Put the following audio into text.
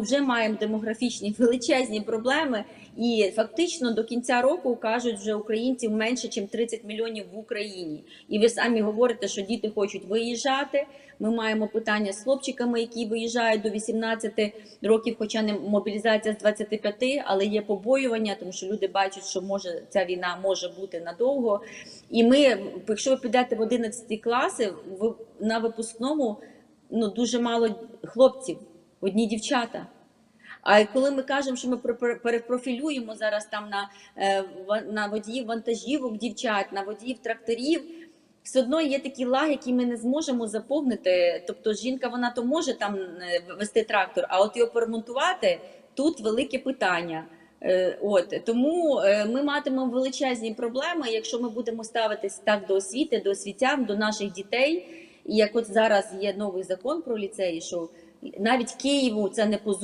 вже маємо демографічні величезні проблеми, і фактично до кінця року кажуть, вже українців менше, ніж 30 мільйонів в Україні. І ви самі говорите, що діти хочуть виїжджати. Ми маємо питання з хлопчиками, які виїжджають до 18 років, хоча не мобілізація з 25, але є побоювання, тому що люди бачать, що може ця війна може бути надовго. І ми, якщо ви підете в 11 класи, ви на випускному ну дуже мало хлопців, одні дівчата. А коли ми кажемо, що ми пер- пер- перепрофілюємо зараз там на, е, на водіїв вантажівок дівчат, на водіїв тракторів, все одно є такі лаги, які ми не зможемо заповнити. Тобто жінка вона то може там е, вести трактор, а от його поремонтувати тут велике питання. Е, От тому ми матимемо величезні проблеми, якщо ми будемо ставитись так до освіти, до освітян, до наших дітей. І як от зараз є новий закон про ліцеї, що навіть Києву це не по зуб-